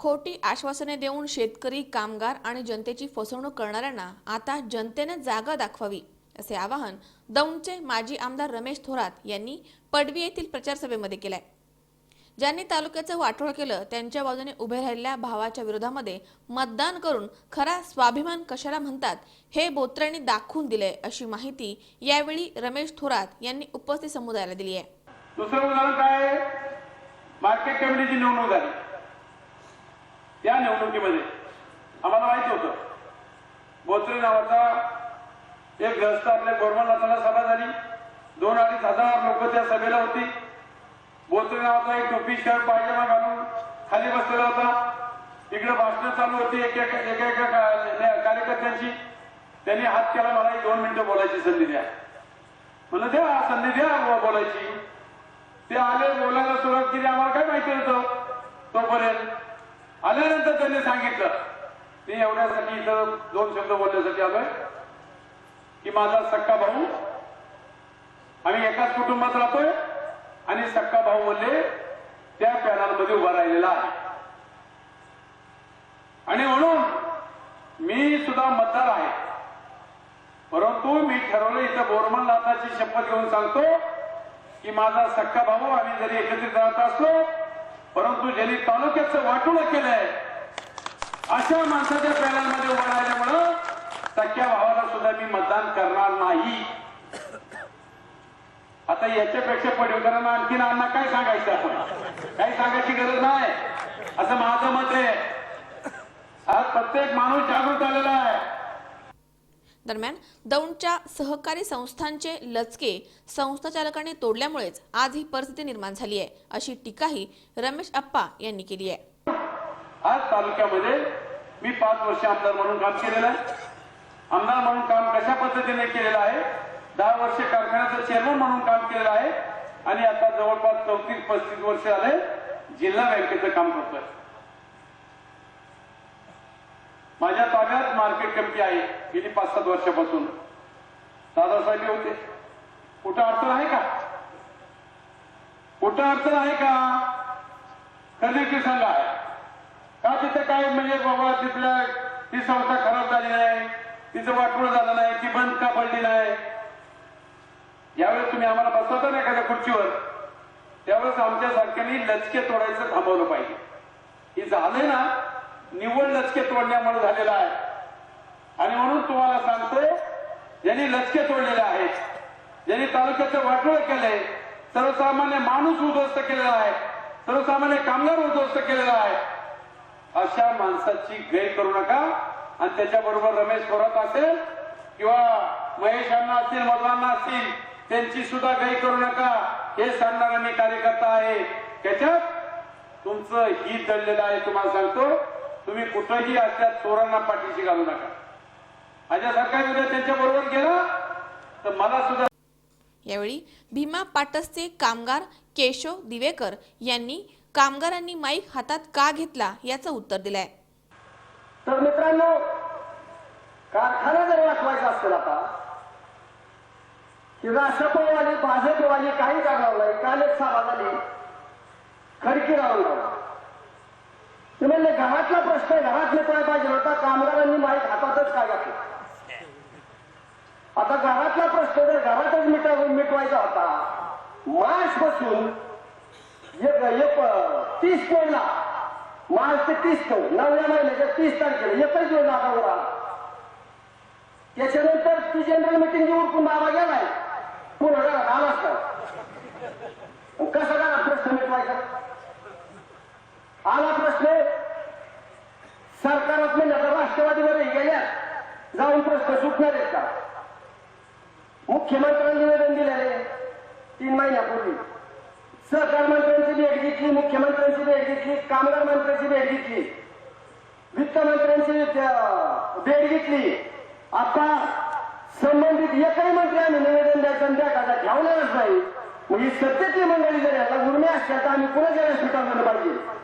खोटी आश्वासने देऊन शेतकरी कामगार आणि जनतेची फसवणूक करणाऱ्यांना आता जनतेने जागा दाखवावी असे आवाहन दौंडचे माजी आमदार रमेश थोरात यांनी पडवी येथील प्रचार सभेमध्ये केलंय. ज्यांनी तालुक्याचं वाटोळ केलं त्यांच्या बाजूने उभे राहिलेल्या भावाच्या विरोधामध्ये मतदान करून खरा स्वाभिमान कशाला म्हणतात हे बोत्र्यांनी दाखवून दिले अशी माहिती यावेळी रमेश थोरात यांनी उपस्थित समुदायाला दिली आहे दुसरं उदाहरण काय मार्केट कमिटीची निवडणूक झाली. त्या निवडणुकीमध्ये. आम्हाला माहिती होतं. बोत्रे नावाचा एक ग्रस्त आपल्या गोरमनाथाला सभा झाली. दोन अडीच हजार लोक त्या सभेला होती. बोत्रे नावाचा एक टोपी शर्ट पायजमा घालून खाली बसलेला होता. इकडे भाषणं चालू होती एका एका एका कार्यकर्त्यांची. त्यांनी हात केला मला एक दोन मिनिटं बोलायची संधी द्या. म्हणलं द्या संधी द्या बोलायची. ते आले बोलायला सुरुवात केली. आम्हाला काय माहिती होतं तोपर्यंत? आल्यानंतर त्यांनी सांगितलं. मी एवढ्यासाठी इथं दोन शब्द बोलण्यासाठी आलोय. की माझा सक्का भाऊ आम्ही एकाच कुटुंबात राहतोय आणि सक्का भाऊ म्हणले त्या पॅनलमध्ये उभा राहिलेला आहे. आणि म्हणून मी सुद्धा मतदार आहे. परंतु मी ठरवलं इथं बोरमन नाथाची शपथ घेऊन सांगतो की माझा सक्का भाऊ आम्ही जरी एकत्रित राहत असलो परंतु ज्यांनी तालुक्याचं वाटोळं केलंय अशा माणसाच्या पॅनलमध्ये उभं राहिल्यामुळं सख्या भावाला सुद्धा मी मतदान करणार नाही. आता याच्यापेक्षा पडवेकरांना आणखीन अण्णा काय सांगायचं आपण? काही सांगायची गरज नाही. असं माझं मत आहे. आज प्रत्येक माणूस जागृत आलेला आहे. दरम्यान दौंडच्या सहकारी संस्थांचे लचके संस्था चालकांनी तोडल्यामुळेच आज ही परिस्थिती निर्माण झाली आहे अशी टीकाही रमेश अप्पा यांनी केली आहे. आज तालुक्यामध्ये मी पाच वर्ष आमदार म्हणून काम केलेलं आहे. आमदार म्हणून काम कशा पद्धतीने केलेलं आहे? दहा वर्ष कारखान्याचं चेअरमन म्हणून काम केलेलं आहे. आणि आता जवळपास चौतीस पस्तीस वर्ष आले जिल्हा बँकेचं काम करतोय. माझ्या ताब्यात मार्केट कमिटी आहे. गेली पाच सात वर्षापासून. दादासाहेब होते कुठं अडचण आहे का? कुठं अडचण आहे का? कनेक्टिव्ह सांगा आहे. का तिथे काय म्हणजे बाबा तिथल्या ती संस्था खराब झाली नाही तिचं वाटोळ झालं नाही ती बंद का पडली नाही? यावेळेस तुम्ही आम्हाला बसवता ना एखाद्या खुर्चीवर? त्यावेळेस आमच्या सारख्यांनी लचके तोडायचं थांबवलं पाहिजे. हे झालंय ना निव्वळ लचके तोडण्यामुळे झालेला आहे. आणि म्हणून तुम्हाला सांगतोय ज्यांनी लचके तोडलेले आहेत ज्यांनी तालुक्याचं वाटोळ केलंय सर्वसामान्य माणूस उद्ध्वस्त केलेला आहे सर्वसामान्य कामगार उद्ध्वस्त केलेला आहे अशा माणसाची गैर करू नका. आणि त्याच्याबरोबर रमेश थोरात असेल किंवा महेश अण्णा असतील मधवांना असतील त्यांची सुद्धा गैर करू नका. हे सांगणारा मी कार्यकर्ता आहे. त्याच्यात तुमचं हित दडलेलं आहे तुम्हाला सांगतो. तुम्ही कुठंही असल्या चोरांना पाठीशी घालू नका. माझ्यासारखा उद्या त्यांच्या बरोबर गेला तर मला सुद्धा यावेळी भीमा पाटसचे कामगार केशव दिवेकर यांनी कामगारांनी माईक हातात का घेतला याचं उत्तर दिलंय. तर मित्रांनो कारखाना जर वाचवायचा असेल आता की राष्ट्रपतीवाली भाजपवाली काही करणार नाही काल एक सभा झाली खडकी राहून ते म्हणले घरातला प्रश्न आहे, घरात मिटवायला पाहिजे होता? कामगारांनी माहीत हातातच काय घातलं. आता घरातला प्रश्न तर घरातच मिटवा मिटवायचा होता मार्च पासून एक एक तीस पडला मार्च ते तीस ठेव नवव्या महिन्याच्या तीस तारखेला एकच वेळ आता आला. त्याच्यानंतर ती जनरल मिटिंग जी उरकून बाबा गेलाय. पुन्हा घरात आलाच का? कसा घरात प्रश्न मिटवायचा? आला प्रश्न. सरकारात म्हणजे आता राष्ट्रवादीमध्ये गेल्या जाऊन प्रश्न सुटणार आहेत का? मुख्यमंत्र्यांनी निवेदन दिलेले तीन महिन्यापूर्वी. सहकार मंत्र्यांची भेट घेतली मुख्यमंत्र्यांची भेट घेतली कामगार मंत्र्यांची भेट घेतली. वित्त मंत्र्यांची भेट घेतली. आता संबंधित एकही मंत्री आम्ही निवेदन द्यायचं आणि त्या ठेवणारच नाही. मग ही सत्तेतली मंडळी जर याला उर्मी असल्या तर आम्ही कुणाच्या व्यासपीठावर झालं पाहिजे.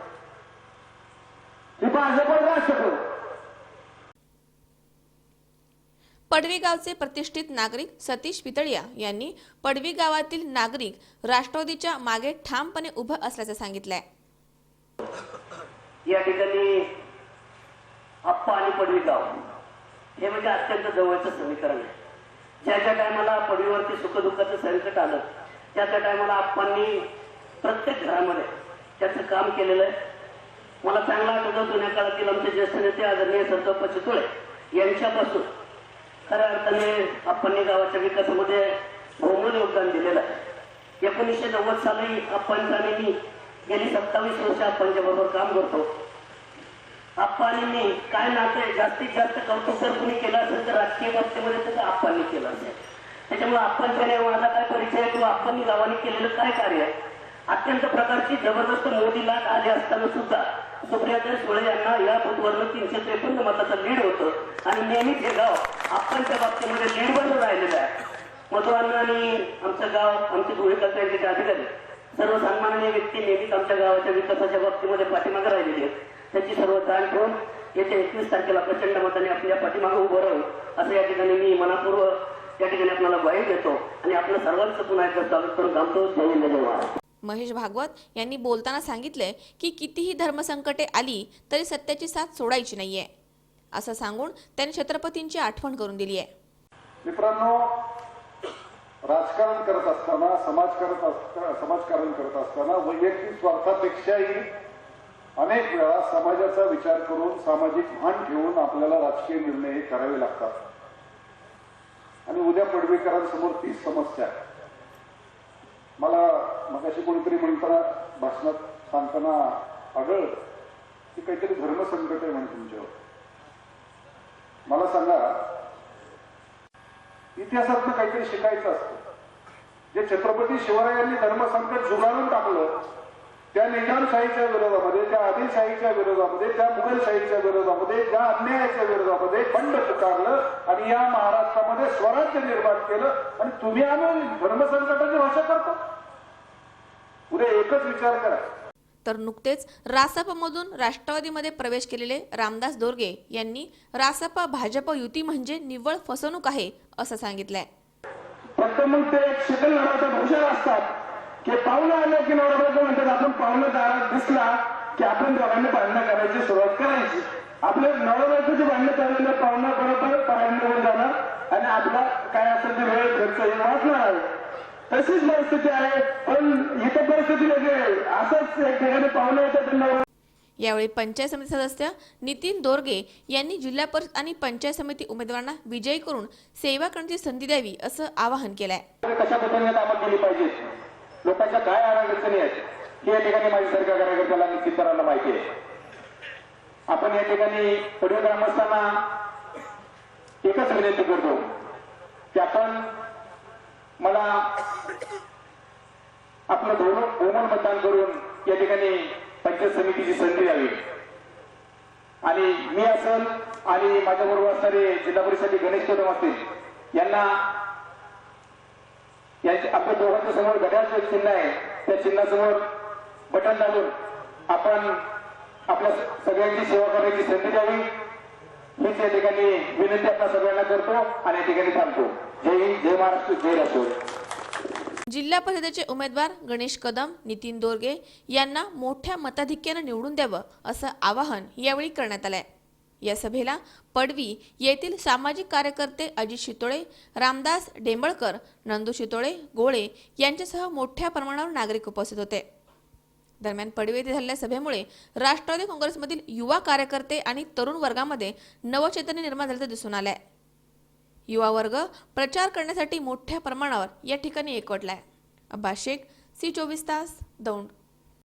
पडवी गावचे प्रतिष्ठित नागरिक सतीश पितळिया यांनी पडवी गावातील नागरिक राष्ट्रवादीच्या मागे ठामपणे उभं असल्याचं सांगितलंय. या ठिकाणी आप्पा आणि पडवी गाव हे म्हणजे अत्यंत जवळचं समीकरण आहे. ज्या ज्या टायमाला पडवीवरती सुखदुःखाचं संकट आलं त्या त्या टायमाला आप्पांनी प्रत्येक घरामध्ये त्याचं काम केलेलं आहे. मला चांगला आठवतो जुन्या काळातील आमचे ज्येष्ठ नेते आदरणीय संतोष चितोळे यांच्यापासून. खऱ्या अर्थाने अप्पांनी गावाच्या विकासामध्ये बहुमोल योगदान दिलेलं आहे. एकोणीसशे नव्वद साली आप्पांचा मी गेली सत्तावीस वर्ष आप्पांच्या बरोबर काम करतो आप्पांनी मी काय नाते जास्तीत जास्त कौतुक जर कुणी केलं असेल तर राजकीय बाबतीमध्ये त्याचं आप्पांनी केलं असेल. त्याच्यामुळे आप्पांच्या माझा काय परिचय आहे किंवा आप्पांनी गावाने केलेलं काय कार्य आहे? अत्यंत प्रकारची जबरदस्त मोदी लाट आली असताना सुद्धा सुप्रियाताई सुळे यांना या बुथवरनं तीनशे त्रेपन्न मताचं लीड होतं. आणि नेहमीच हे गाव आपणच्या बाबतीमध्ये लीड राहिलेलं आहे. मधुअण्णा आणि आमचं गाव आमचे भूमिका कचऱ्याचे अधिकारी सर्व सन्माननीय व्यक्ती नेहमीच आमच्या गावाच्या विकासाच्या बाबतीमध्ये पाठीमागे राहिलेली आहेत. त्याची सर्व जाण ठेवून येत्या एकवीस तारखेला प्रचंड मताने आपल्या पाठीमागे उभं राहू असं या ठिकाणी मी मनापूर्वक या ठिकाणी आपल्याला ग्वाही देतो. आणि आपलं सर्वांचं पुन्हा एकदा स्वागत करून थांबतो. जय हिंद जय महाराज महेश भागवत यांनी बोलताना सांगितले की कितीही धर्मसंकटे आली तरी सत्याची साथ सोडायची नाहीये. असं सांगून त्यांनी छत्रपतींची आठवण करून दिली आहे मित्रांनो राजकारण करत असताना समाज करत समाजकारण करत असताना वैयक्तिक स्वार्थापेक्षाही अनेक वेळा समाजाचा विचार करून सामाजिक भान ठेवून आपल्याला राजकीय निर्णय करावे लागतात. आणि उद्या पडवेकरांसमोर तीच समस्या आहे. मला मगाशी कोणीतरी म्हणताना भाषणात सांगताना आढळ की काहीतरी धर्मसंकट आहे म्हणे तुमच्यावर. मला सांगा इतिहासातनं काहीतरी शिकायचं असतं. जे छत्रपती शिवरायांनी धर्मसंकट झुगारून टाकलं त्या निजामशाहीच्या विरोधामध्ये त्या आदिलशाहीच्या विरोधामध्ये त्या मुघलशाहीच्या विरोधामध्ये ज्या अन्यायाच्या विरोधामध्ये बंड पुकारलं आणि या महाराष्ट्रामध्ये स्वराज्य निर्माण केलं आणि तुम्ही आम्ही धर्मसंकटाची भाषा करतो. उद्या एकच विचार करा. तर नुकतेच रासपमधून राष्ट्रवादीमध्ये प्रवेश केलेले रामदास दोरगे यांनी रासपा भाजप युती म्हणजे निव्वळ फसवणूक आहे असं सांगितलंय. फक्त मग ते एक शिकल नावाचा भूषण असतात. की पाहुणं आलं की नवरा म्हणतात आपण पाहुणं दारात दिसला की आपण दोघांनी भांडणं करायची सुरुवात करायची. आपले नवरा बायकोची भांडणं चाललेलं पाहुणं बरोबर पाहुणे जाणार आणि आपला काय असेल ते वेळ खर्च हे वाचणार आहे. तशीच परिस्थिती आहे पण इथं परिस्थिती वेगळी आहे. असंच एक ठिकाणी पाहुणे येतात नवरा यावेळी पंचायत समिती सदस्य नितीन दोरगे यांनी जिल्हा परिषद आणि पंचायत समिती उमेदवारांना विजयी करून सेवा करण्याची संधी द्यावी असं आवाहन केलंय. कशा पद्धतीने कामं केली पाहिजे? लोकांच्या काय अडचणी आहेत? हे या ठिकाणी माझी सरकार कार्यकर्त्याला निश्चित करायला माहिती आहे. आपण या ठिकाणी पडवे ग्रामस्थांना एकच विनंती करतो की आपण मला आपलं धोरण बहुमत मतदान करून या ठिकाणी पंचायत समितीची संधी द्यावी. आणि मी असेल आणि माझ्याबरोबर असणारे जिल्हा परिषद गणेश कदम असतील यांना यांच्या आपल्या दोघांच्या समोर घड्याळचं एक चिन्ह आहे. त्या चिन्हासमोर बटन दाबून आपण आपल्या सगळ्यांची सेवा करण्याची संधी द्यावी. हीच या ठिकाणी विनंती आपल्या सगळ्यांना करतो आणि या ठिकाणी थांबतो. जय हिंद जय महाराष्ट्र जय राष्ट्र जिल्हा परिषदेचे उमेदवार गणेश कदम नितीन दोरगे यांना मोठ्या मताधिक्यानं निवडून द्यावं असं आवाहन यावेळी करण्यात आलं आहे या सभेला पडवी येथील सामाजिक कार्यकर्ते अजित शितोळे रामदास डेंबळकर नंदू शितोळे गोळे यांच्यासह मोठ्या प्रमाणावर नागरिक उपस्थित होते. दरम्यान पडवे येथे झालेल्या सभेमुळे राष्ट्रवादी काँग्रेसमधील युवा कार्यकर्ते आणि तरुण वर्गामध्ये नवचैतन्य निर्माण झाल्याचं दिसून आलंय. युवा वर्ग प्रचार करण्यासाठी मोठ्या प्रमाणावर या ठिकाणी एकवटलाय. अब्बा शेख सी चोवीस तास दौंड.